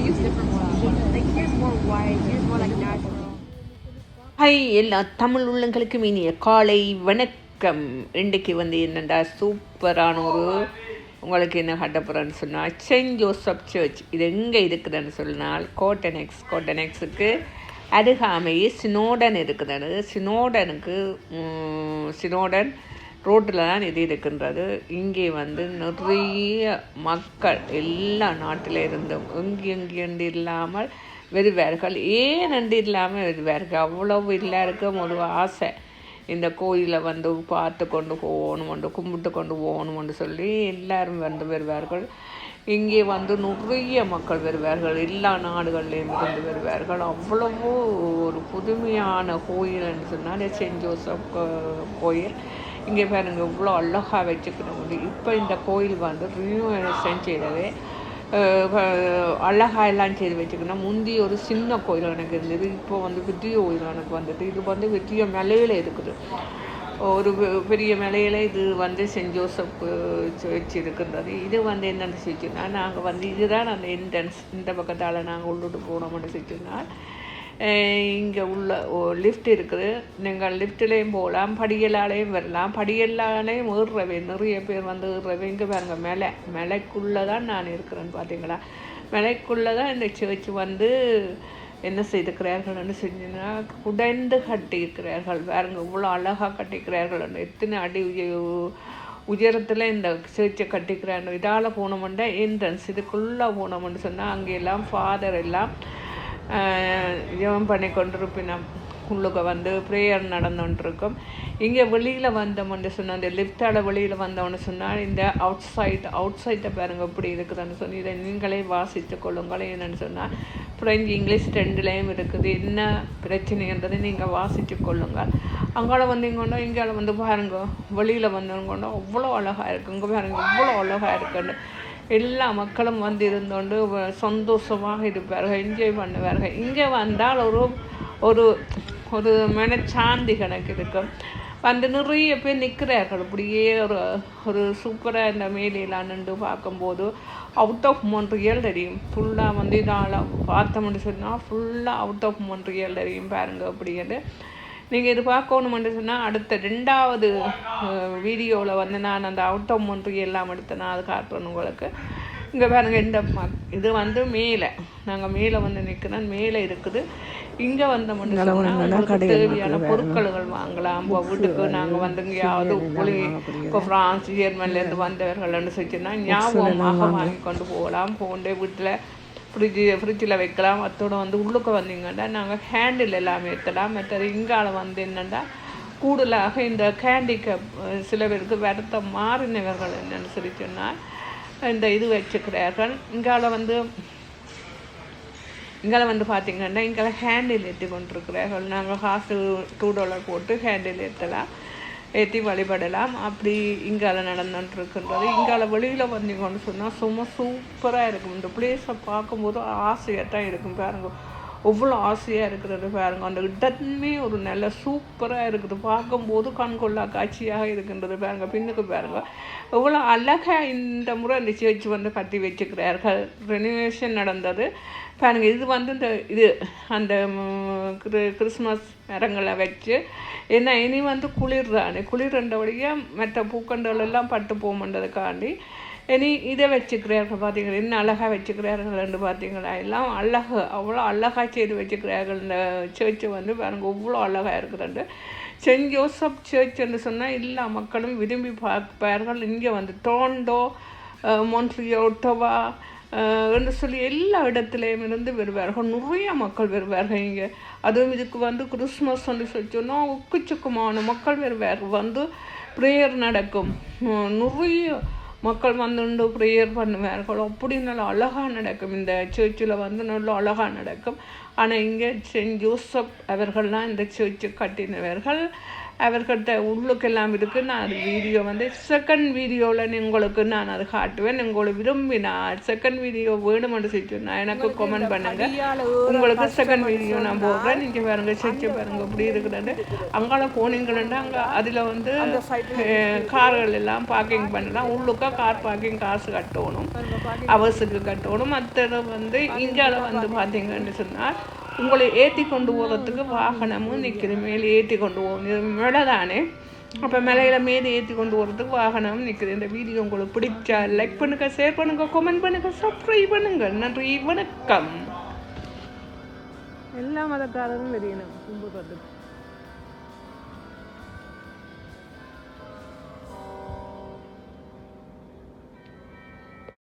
use different ones. Like here's more here's more like natural. Hi எல்லா தமிழ் உள்ளங்களுக்கும் இனிய காலை வணக்கம் இன்றைக்கு வந்து என்னென்னா சூப்பரான ஒரு உங்களுக்கு என்ன கட்டப்புறன்னு சொன்னால் செயின்ட் ஜோசப் சர்ச் இது எங்கே இருக்குதுன்னு சொன்னால் கோட்டனெக்ஸ் கோட்டனெக்ஸுக்கு அருகாமையே சினோடன் இருக்குதுன்னு சினோடனுக்கு சினோடன் ரோட்டில் தான் இது இருக்கின்றது. இங்கே வந்து நிறைய மக்கள் எல்லா நாட்டில் இருந்தும் எங்கே இல்லாமல் வருவார்கள். ஏன் என்று இல்லாமல் வருவார்கள்? அவ்வளவு எல்லாருக்கும் ஒரு ஆசை. இந்த கோயிலை வந்து பார்த்து கொண்டு போகணும் கும்பிட்டு கொண்டு போகணும்னு சொல்லி எல்லாரும் வந்து வருவார்கள். இங்கே வந்து நிறைய மக்கள் வருவார்கள். எல்லா நாடுகள்லேயும் இருந்து வருவார்கள். அவ்வளவோ ஒரு புதுமையான கோயில்னு சொன்னால் சென்ட் ஜோசப் கோயில். இங்கே பாருங்கள் இவ்வளோ அழகாக வச்சுக்கணும் இப்போ இந்த கோயில் வந்து ரினியூவேஷன் செய்தது அழகாக எல்லாம் செய்து வச்சுக்கணும். முந்தி ஒரு சின்ன கோயில் எனக்கு இருந்தது இப்போ வந்து பெரிய கோயில் எனக்கு வந்தது. இது வந்து பெரிய மலையில் இருக்குது. ஒரு பெ- பெரிய மலையில் இது வந்து சென்ட் ஜோசப் சர்ச் இருக்கின்றது இது வந்து என்னென்னு செஞ்சுன்னா நாங்கள் வந்து இதுதான் அந்த என்ட்ரன்ஸ் இந்த பக்கத்தால் நாங்கள் உள்ளுட்டு போனோம்னு செஞ்சோம்னா இங்கே உள்ள லிஃப்ட் இருக்குது. நீங்கள் லிஃப்ட்லேயும் போகலாம் படியலாலேயும் வரலாம். படியலாலேயும் ஏறுறவே நிறைய பேர் வந்து ஏறுறவே. இங்கே பாருங்க மலை. மலைக்குள்ளே தான் நான் இருக்கிறேன்னு பார்த்தீங்களா? மலைக்குள்ளே தான் இந்த சேர்ச்சி வந்து என்ன செய்திருக்கிறார்கள்னு செஞ்சுன்னா குடைந்து கட்டியிருக்கிறார்கள். பாருங்க இவ்வளோ அழகாக கட்டிக்கிறார்கள் எத்தனை அடி உய- உயரத்தில் இந்த சேர்ச்சை கட்டிக்கிறாங்க இதால் போனோம்னா என்ட்ரன்ஸ் இதுக்குள்ளே போனோம்னு சொன்னால் அங்கே எல்லாம் ஃபாதர் எல்லாம் ஜெபம் பண்ணி கொண்டிருப்பினோம் உள்ளுக்கு வந்து ப்ரேயர் நடந்துகிட்ருக்கும் இங்கே வெளியில் வந்தோம்னு சொன்னால் இந்த லிஃப்டால் வெளியில் வந்தோம்னு சொன்னால் இந்த அவுட் சைட் அவுட் சைட்டை பாருங்கள் எப்படி இருக்குதுன்னு சொல்லி இதை நீங்களே வாசித்து கொள்ளுங்கள் என்னென்னு சொன்னால் ஃப்ரெஞ்சு இங்கிலீஷ் ரெண்டுலேயும் இருக்குது. என்ன பிரச்சனைன்றது நீங்கள் வாசித்து கொள்ளுங்கள். அங்கால வந்தீங்கன்னா இங்கால வந்து பாருங்க வெளியில் வந்தவங்கன்னா அவ்வளோ அழகாக இருக்குது இங்கே பாருங்க இவ்வளோ அழகாக இருக்குன்னு. எல்லா மக்களும் வந்து இருந்தோண்டு சந்தோஷமாக இருப்பார்கள் என்ஜாய் பண்ணுவார்கள். இங்கே வந்தால் ஒரு ஒரு ஒரு மனச்சாந்தி கணக்கு இருக்கும். வந்து நிறைய பேர் நிற்கிறார்கள். அப்படியே ஒரு ஒரு சூப்பராக இந்த மேலையெல்லாம் நின்று பார்க்கும்போது அவுட் ஆஃப் மொன்ட்ரியல் தெரியும். ஃபுல்லாக வந்து இதால் பார்த்தோம்னு சொன்னால் ஃபுல்லாக அவுட் ஆஃப் மொன்ட்ரியல் தெரியும் பாருங்கள் அப்படின்னு நீங்கள் இது பார்க்கணுமென்று சொன்னால் அடுத்த ரெண்டாவது வீடியோவில் வந்து நான் அந்த அவுட் ஆஃப் எல்லாம் எடுத்து நான் அது காட்டுறேன் உங்களுக்கு. இங்கே பாருங்க இந்த இது வந்து மேலே. நாங்கள் மேலே வந்து நிற்கிறோம் மேலே இருக்குது. இங்கே வந்த மட்டும் தேவையான பொருட்கள்கள் வாங்கலாம். வீட்டுக்கு நாங்கள் வந்து எங்கேயாவது புளி இப்போ ஃப்ரான்ஸ் ஜெர்மன்லேருந்து வந்தவர்கள்னு சொல்லிச்சுன்னா ஞாபகமாக வாங்கி கொண்டு போகலாம். போண்டே வீட்டில் ஃப்ரிட்ஜு ஃப்ரிட்ஜில் வைக்கலாம். அத்தோட வந்து உள்ளுக்க வந்தீங்கன்னா நாங்கள் ஹேண்டில் எல்லாமே ஏற்றலாம் மற்றது இங்கால வந்து என்னென்னா கூடுதலாக இந்த கேண்டி கப் சில பேருக்கு வருத்த மாறினவர்கள் என்னென்னு சொல்லி சொன்னால் இந்த இது வச்சுக்கிறார்கள். இங்கால வந்து இங்கே வந்து பார்த்தீங்கன்னா இங்கே ஹேண்டில் ஏற்றி கொண்டிருக்கிறார்கள். நாங்கள் காசு டூ டாலர் போட்டு ஹேண்டில் ஏற்றலாம். ஏற்றி வழிபடலாம். அப்படி இங்கால நடந்துட்டுருக்குன்றது. இங்கால வெளியில் வந்தீங்கன்னு சொன்னால் சும்மா சூப்பராக இருக்கும். இந்த பிளேஸை பார்க்கும்போது ஆசையாக தான் இருக்கும். பாருங்கள் எவ்வளோ ஆசையாக இருக்கிறது பாருங்க. அந்த இடமே ஒரு நல்ல சூப்பராக இருக்குது. பார்க்கும்போது கண்கொள்ளா காட்சியாக இருக்கின்றது பாருங்க. பின்னுக்கு பாருங்க. எவ்வளோ அழகாக இந்த முறை இந்த சேர்ச்சி வந்து கட்டி வச்சுக்கிறார்கள். ரெனிவேஷன் நடந்தது. பாருங்கள் இது வந்து இந்த இது அந்த கிரு- கிறிஸ்மஸ் மரங்களை வச்சு ஏன்னா இனி வந்து குளிர்றானே குளிர்ன்றபடியே மற்ற பூக்கண்டுகள் எல்லாம் பட்டு போகும்ன்றதுக்காண்டி இனி இதை வச்சுக்கிறார்கள் பார்த்தீங்களா என்ன அழகாக வச்சுக்கிறார்கள்னு பார்த்தீங்களா எல்லாம் அழகு. அவ்வளோ அழகாக செய்து வச்சுக்கிறார்கள். இந்த சர்ச்சு வந்து பாருங்கள் எவ்வளோ அழகாக இருக்குதுண்டு சென்ட் ஜோசப் சர்ச்னு சொன்னால் எல்லா மக்களும் விரும்பி பார்ப்பார்கள். இங்கே வந்து டோண்டோ மொன்ட்ரியோ டொவா என்று சொல்லி எல்லா இடத்துலையும் இருந்து வருவார்கள். நிறைய மக்கள் வருவார்கள் இங்கே. அதுவும் இதுக்கு வந்து கிறிஸ்மஸ் வந்து சொன்னால் உக்குச்சுக்குமான மக்கள் வருவார்கள். வந்து ப்ரேயர் நடக்கும். நிறைய மக்கள் வந்து ப்ரேயர் பண்ணுவார்கள் அப்படி நல்லா அழகாக நடக்கும் இந்த சர்ச்சில் வந்து நல்லா அழகாக நடக்கும் ஆனால் இங்கே சென்ட் ஜோசப் அவர்கள்லாம் இந்த சர்ச்சு கட்டினவர்கள். அவர்கிட்ட உள்ளுக்கெல்லாம் இருக்குது நான் அது வீடியோ வந்து செகண்ட் வீடியோவில் உங்களுக்கு நான் அது காட்டுவேன். உங்களுக்கு விரும்பினால் செகண்ட் வீடியோ வேணுமென்று சொன்னா எனக்கு கமெண்ட் பண்ணுங்க. உங்களுக்கு செகண்ட் வீடியோ நான் போடுறேன். நீங்கள் பாருங்க செச்சு பாருங்க இப்படி இருக்குதுன்னு. அங்கால போனீங்கன்னா அங்கே அதில் வந்து கார்கள் எல்லாம் பார்க்கிங் பண்ணலாம். உள்ளுக்கா கார் பார்க்கிங் காசு கட்டணும். அவர்ஸுக்கு கட்டணும். மற்றது வந்து இந்தியாவில் வந்து பார்த்தீங்கன்னு சொன்னால் உங்களை ஏற்றி கொண்டு போகிறதுக்கு வாகனமும் நிற்கிது மேலே ஏற்றி கொண்டு போகும் இது மேலே தானே அப்போ மேலையில் மேலே ஏற்றி கொண்டு போகிறதுக்கு வாகனம் நிற்குது இந்த வீடியோ உங்களுக்கு பிடிச்சா லைக் பண்ணுங்க ஷேர் பண்ணுங்க கமெண்ட் பண்ணுங்க சப்ஸ்கிரைப் பண்ணுங்க. நன்றி வணக்கம். எல்லா மதக்காரரும் தெரியணும் கும்புறதுக்கு